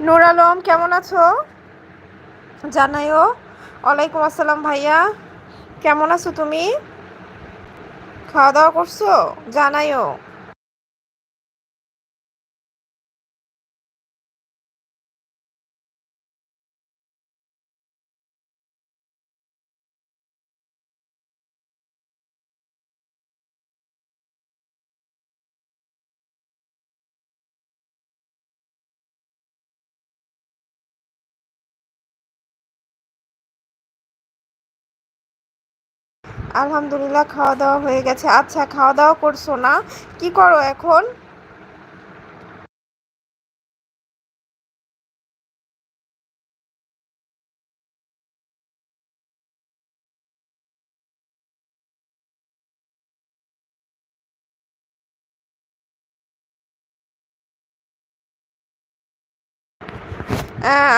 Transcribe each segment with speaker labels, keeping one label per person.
Speaker 1: নুর আলম, কেমন আছো? জানাইও। ওয়ালাইকুম আসসালাম ভাইয়া। কেমন আছো তুমি? খাওয়া দাওয়া করছ? জানাইও। আলহামদুলিল্লাহ খাওয়া দাওয়া হয়ে গেছে। আচ্ছা খাওয়া দাওয়া করছ না? কি করো এখন?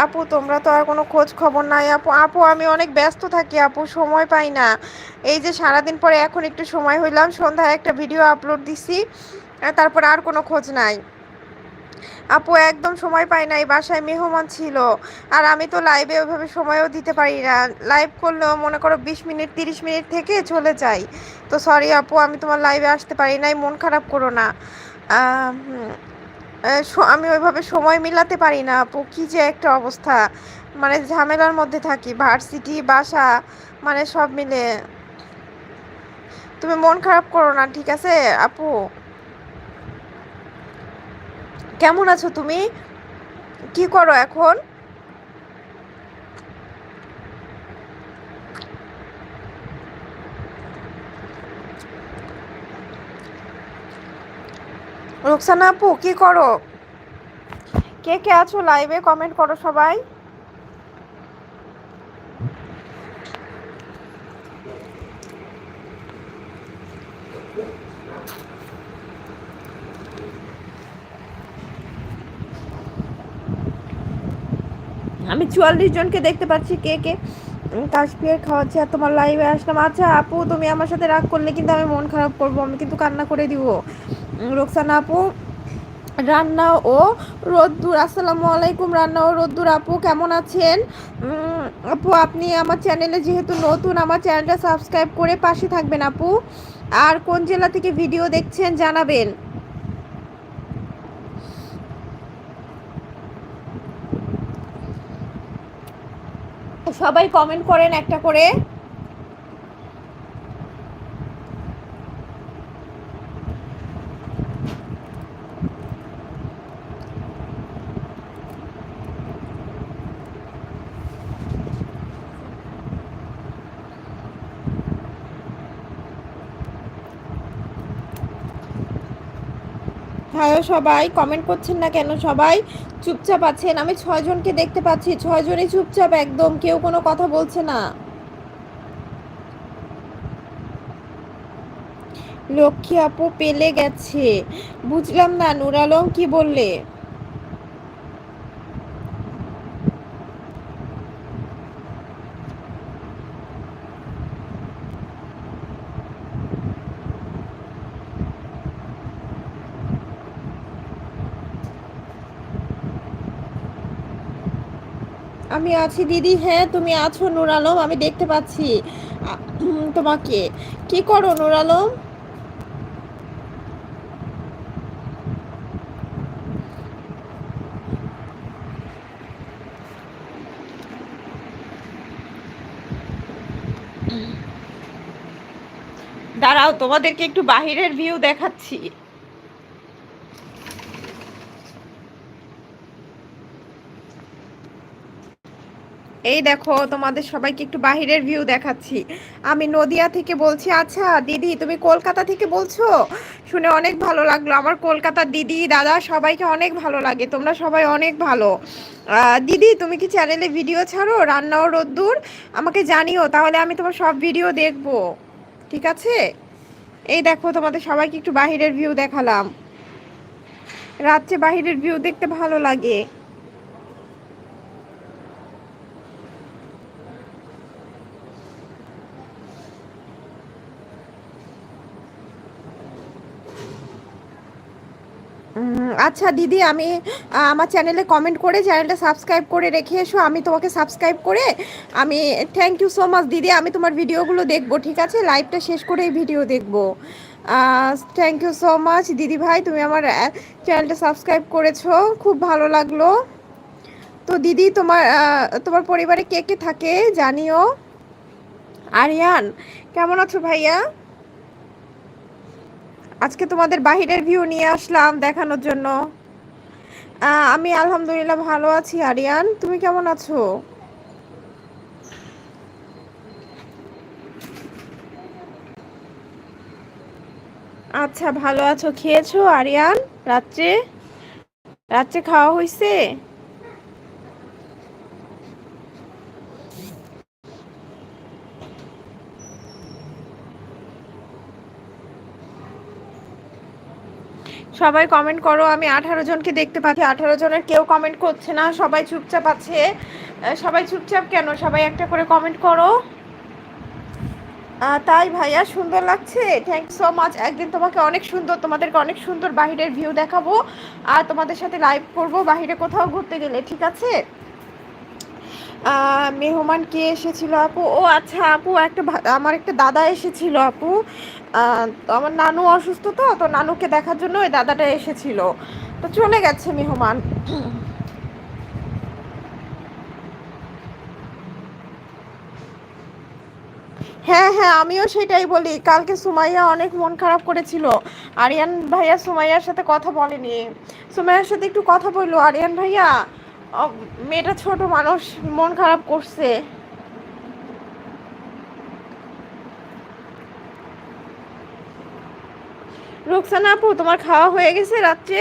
Speaker 1: আপু, তোমরা তো আর কোনো খোঁজ খবর নাই। আপু আপু, আমি অনেক ব্যস্ত থাকি, আপু, সময় পাই না। এই যে সারাদিন পরে এখন একটু সময় হইলাম, সন্ধ্যায় একটা ভিডিও আপলোড দিছি তারপর আর কোনো খোঁজ নাই। আপু, একদম সময় পাই নাই, বাসায় মেহমান ছিল, আর আমি তো লাইভে ওইভাবে সময়ও দিতে পারি না। লাইভ করলেও মনে করো বিশ মিনিট, তিরিশ মিনিট থেকে চলে যাই। তো সরি আপু, আমি তোমার লাইভে আসতে পারি নাই, মন খারাপ করো না। আমি ওইভাবে সময় মিলাতে পারি না, আপু। কী যে একটা অবস্থা। মানে ঝামেলার মধ্যে থাকি, ভার্সিটি, বাসা মানে সব মিলে। তুমি মন খারাপ করো না, ঠিক আছে, আপু? কেমন আছো তুমি? কি করো এখন? রোকসানা আপু, কি করো? কে কে আছো লাইভে কমেন্ট করো সবাই। আমি চুয়াল্লিশ জনকে দেখতে পাচ্ছি, কে কে? কাশ্মীর খাওয়াচ্ছে আর তোমার লাইভে আসলাম। আচ্ছা আপু, তুমি আমার সাথে রাগ করলে কিন্তু আমি মন খারাপ করব, আমি কিন্তু কান্না করে দিব। রোকসানা আপু, রান্না ও রোদ্দুর, আসসালামু আলাইকুম রান্না ও রোদ্দুর আপু, কেমন আছেন? আপু, আপনি আমার চ্যানেলে যেহেতু নতুন, আমার চ্যানেলটা সাবস্ক্রাইব করে পাশে থাকবেন আপু। আর কোন জেলা থেকে ভিডিও দেখছেন জানাবেন। সবাই কমেন্ট করেন একটা করে। হ্যাঁ সবাই কমেন্ট করছেন না কেন? সবাই চুপচাপ আছেন। আমি ছয়জনকে দেখতে পাচ্ছি। ছয়জনই চুপচাপ একদম। কেউ কোনো কথা বলছে না। লক্ষ্মী আপু পেলে গেছে। বুঝলাম না। নুর আলম কি বললে? আমি আছি, দিদি। হ্যাঁ তুমি আছো, নুর আলম। আমি দেখতে পাচ্ছি। তোমাকে। কি করো, নুর আলম? দাঁড়াও, তোমাদেরকে একটু বাহিরের ভিউ দেখাচ্ছি। এই দেখো, তোমাদের সবাইকে একটু বাহিরের ভিউ দেখাচ্ছি। আমি নদিয়া থেকে বলছি আচ্ছা দিদি, তুমি কলকাতা থেকে বলছো? শুনে অনেক ভালো লাগল। আমার কলকাতার দিদি, দাদা সবাইকে অনেক ভালো লাগে। তোমরা সবাই অনেক ভালো। দিদি, তুমি কি চ্যানেলে ভিডিও ছাড়ো? রান্না ও রোদ্দুর? আমাকে জানিও, তাহলে আমি তোমার সব ভিডিও দেখব। ঠিক আছে? এই দেখো, তোমাদের সবাইকে একটু বাহিরের ভিউ দেখালাম। রাত্রে বাহিরের ভিউ দেখতে ভালো লাগে। আচ্ছা দিদি, আমি আমার চ্যানেলে কমেন্ট করে চ্যানেলটা সাবস্ক্রাইব করে রেখে এসো। আমি তোমাকে সাবস্ক্রাইব করে আমি থ্যাংক ইউ সো মাচ দিদি, আমি তোমার ভিডিওগুলো দেখব, ঠিক আছে? লাইভটা শেষ করে এই ভিডিও দেখব থ্যাংক ইউ সো মাচ দিদি ভাই, তুমি আমার চ্যানেলটা সাবস্ক্রাইব করেছ, খুব ভালো লাগল। তো দিদি, তোমার তোমার পরিবারে কে কে থাকে, জানিও। আরিয়ান, কেমন আছো ভাইয়া? আজকে তোমাদের বাহিরের ভিউ নিয়ে আসলাম দেখানোর জন্য। আমি আলহামদুলিল্লাহ ভালো আছি, আরিয়ান। তুমি কেমন আছো? আচ্ছা ভালো আছো। খেয়েছো, আরিয়ান? রাত্রে? রাত্রে খাওয়া হয়েছে সবাই কমেন্ট করো, আমি আঠারো জনকে দেখতে পাচ্ছি, আঠারো জনের কেউ কমেন্ট করছে না, সবাই চুপচাপ আছে। সবাই চুপচাপ কেন? সবাই একটা করে কমেন্ট করো। তাই ভাইয়া, সুন্দর লাগছে। থ্যাংক সো মাচ একদিন তোমাকে অনেক সুন্দর, তোমাদেরকে অনেক সুন্দর বাহিরের ভিউ দেখাবো। আর তোমাদের সাথে লাইভ করব বাহিরে কোথাও ঘুরতে গেলে, ঠিক আছে? মেহমান কে এসেছিল আপু? ও আচ্ছা আপু, একটা আমার একটা দাদা এসেছিল আপু। আমার নানু অসুস্থ তো তো নানুকে দেখার জন্য ওই দাদাটা এসেছিল। তো চলে গেছে মেহমান। হ্যাঁ হ্যাঁ আমিও সেটাই বলি। কালকে সুমাইয়া অনেক মন খারাপ করেছিল। আরিয়ান ভাইয়া সুমাইয়ার সাথে কথা বলেনি। সুমাইয়ার সাথে একটু কথা বলল। আরিয়ান ভাইয়া মেয়েটা ছোট মানুষ, মন খারাপ করছে। রুকসানা আপু, তোমার খাওয়া হয়ে গেছে রাত্রে?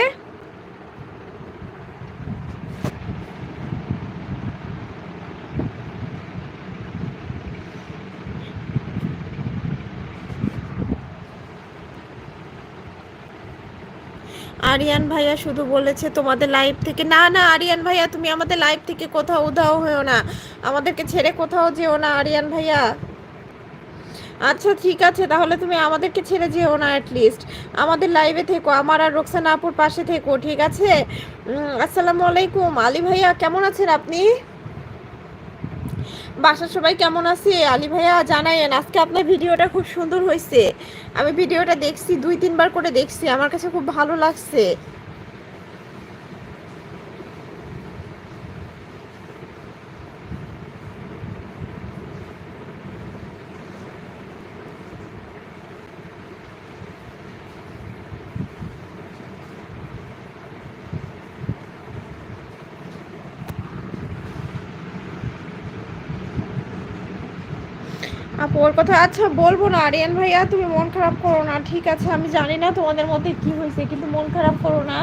Speaker 1: আরিয়ান ভাইয়া শুধু বলেছে তোমাদের লাইভ থেকে। না না, আরিয়ান ভাইয়া, তুমি আমাদের লাইভ থেকে কোথাও উধাও হয়েও না। আমাদেরকে ছেড়ে কোথাও যেও না, আরিয়ান ভাইয়া। আচ্ছা ঠিক আছে, তাহলে তুমি আমাদেরকে ছেড়ে যেও না অ্যাটলিস্ট আমাদের লাইভে থেকো, আমার আর রোকসানা আপুর পাশে থেকো, ঠিক আছে? আসসালামু আলাইকুম। আলী ভাইয়া, কেমন আছেন আপনি? বাসার সবাই কেমন আছে? আলী ভাইয়া জানাইয়েন আজকে আপনার ভিডিওটা খুব সুন্দর হয়েছে আমি ভিডিওটা দেখছি, দুই তিনবার করে দেখছি, আমার কাছে খুব ভালো লাগছে। ওর কথা আচ্ছা বলব না। আরিয়ান ভাইয়া, তুমি মন খারাপ করো না, ঠিক আছে? আমি জানি না তোমাদের মধ্যে কি হয়েছে, কিন্তু মন খারাপ করো না।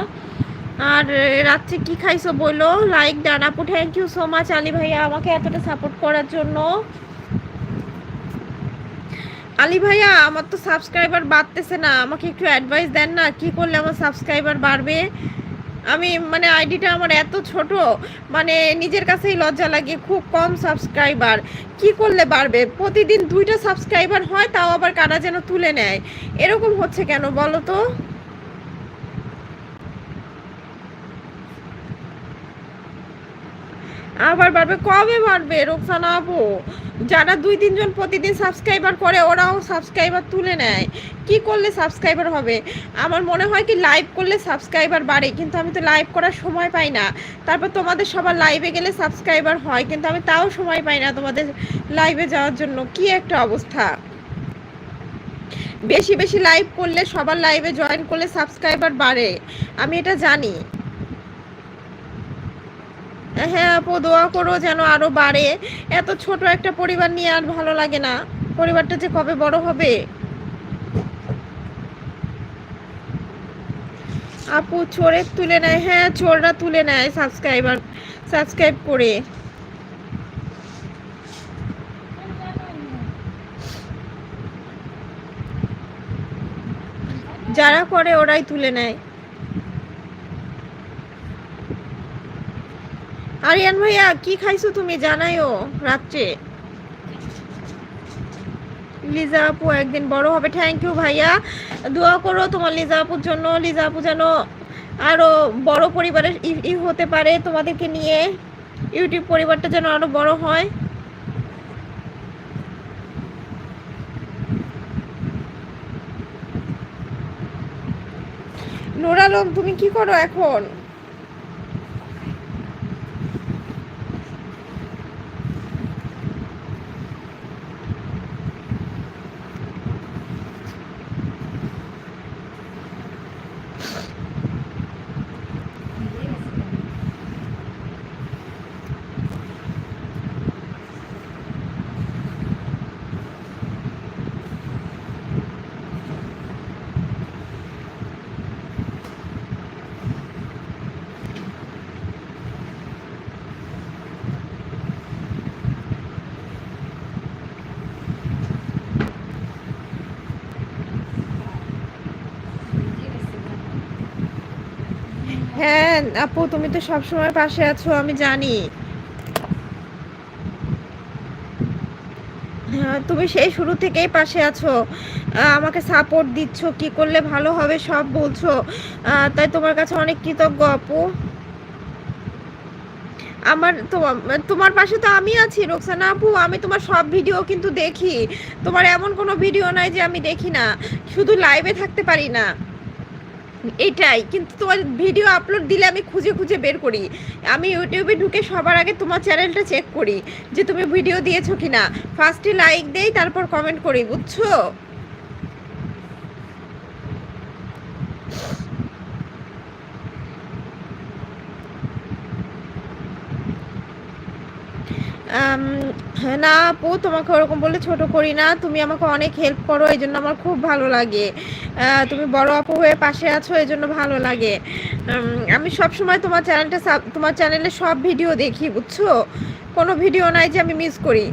Speaker 1: আর রাত্রে কি খাইছো বলো? লাইক ডান আপু thank you so much Ali ভাইয়া, আমাকে এতটা সাপোর্ট করার জন্য। আলী ভাইয়া, আমার তো সাবস্ক্রাইবার বাড়তেছে না। আমাকে একটু অ্যাডভাইস দেন না, কি করলে আমার সাবস্ক্রাইবার বাড়বে? আমি মানে আইডিটা আমার এত ছোট মানে নিজের কাছেই লজ্জা লাগে, খুব কম সাবস্ক্রাইবার। কি করলে বাড়বে? প্রতিদিন দুইটা সাবস্ক্রাইবার হয়, তাও আবার কারা যেন তুলে নেয়? এরকম হচ্ছে কেন বলো তো? আবার বাড়বে, কবে বাড়বে? রোকসানা আপু। যারা দুই, তিনজন প্রতিদিন সাবস্ক্রাইবার করে, ওরাও সাবস্ক্রাইবার তুলে নেয়। কি করলে সাবস্ক্রাইবার হবে? আমার মনে হয় কি লাইভ করলে সাবস্ক্রাইবার বাড়ে, কিন্তু আমি তো লাইভ করার সময় পাই না। তারপর তোমাদের সবার লাইভে গেলে সাবস্ক্রাইবার হয়, কিন্তু আমি তাও সময় পাই না তোমাদের লাইভে যাওয়ার জন্য। কি একটা অবস্থা। বেশি বেশি লাইভ করলে, সবার লাইভে জয়েন করলে সাবস্ক্রাইবার বাড়ে। আমি এটা জানি। হ্যাঁ আপু, দোয়া করো যেন আরও বাড়ে। এত ছোট একটা পরিবার নিয়ে আর ভালো লাগে না। পরিবারটা যে কবে বড় হবে? আপু চোরে তুলে নেয়। হ্যাঁ চোররা তুলে নেয় সাবস্ক্রাইবার সাবস্ক্রাইব করে। যারা করে ওরাই তুলে নেয়। আরিয়ান ভাইয়া, কি খাইছো তুমি? জানাইও, রাত্রে। লিজা আপু, একদিন বড় হবে। থ্যাংক ইউ ভাইয়া। দোয়া করো তোমার লিজা আপুর জন্য। লিজা আপু যেন আরও বড় পরিবারের ই হতে পারে তোমাদেরকে নিয়ে। ইউটিউব পরিবারটা যেন আরও বড় হয়। নুর আলম তুমি কি করো এখন হ্যাঁ আপু, তুমি তো সবসময় পাশে আছো, আমি জানি। হ্যাঁ তুমি সেই শুরু থেকেই পাশে আছো। আমাকে সাপোর্ট দিচ্ছ, কি করলে ভালো হবে সব বলছো। তাই তোমার কাছে অনেক কৃতজ্ঞ, আপু। আমার তোমার পাশে তো আমি আছি, রোকসানা আপু। আমি তোমার সব ভিডিও কিন্তু দেখি। তোমার এমন কোনো ভিডিও নাই যে আমি দেখি না। শুধু লাইভে থাকতে পারি না। এটাই, কিন্তু তোমার ভিডিও আপলোড দিলে আমি খুঁজে খুঁজে বের করি। আমি ইউটিউবে ঢুকে সবার আগে তোমার চ্যানেলটা চেক করি যে তুমি ভিডিও দিয়েছ কি না ফার্স্টে লাইক দেই, তারপর কমেন্ট করি, বুঝছ? না আপু, তোমাকে ওরকম বলে ছোট করি না। তুমি আমাকে অনেক হেল্প করো, এই জন্য আমার খুব ভালো লাগে। তুমি বড় আপু হয়ে পাশে আছো, এই জন্য ভালো লাগে। আমি সব সময় তোমার চ্যানেলটা তোমার চ্যানেলে সব ভিডিও দেখি, বুঝছ? কোনো ভিডিও নাই যে আমি মিস করি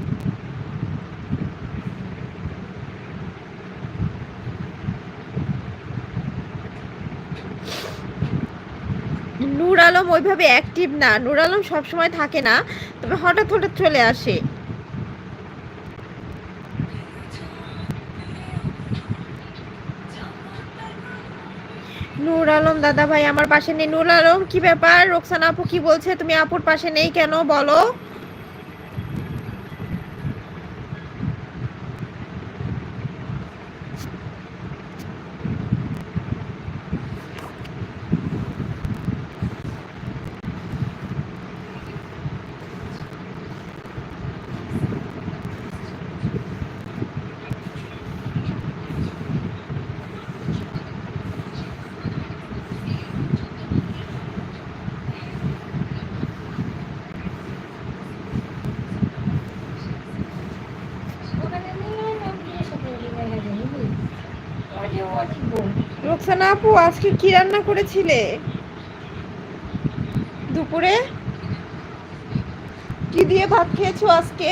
Speaker 1: নূর আলম ওইভাবে অ্যাক্টিভ না। নূর আলম সবসময় থাকে না, তবে হঠাৎ হঠাৎ চলে আসে। নূর আলম দাদা ভাই আমার পাশে নেই। নূর আলম কি ব্যাপার? রোকসানা আপু কি বলছে? তুমি আপুর পাশে নেই কেন? বলো। রোকসানা আপু আজকে কি রান্না করেছিলে? দুপুরে? কি দিয়ে ভাত খেয়েছো আজকে?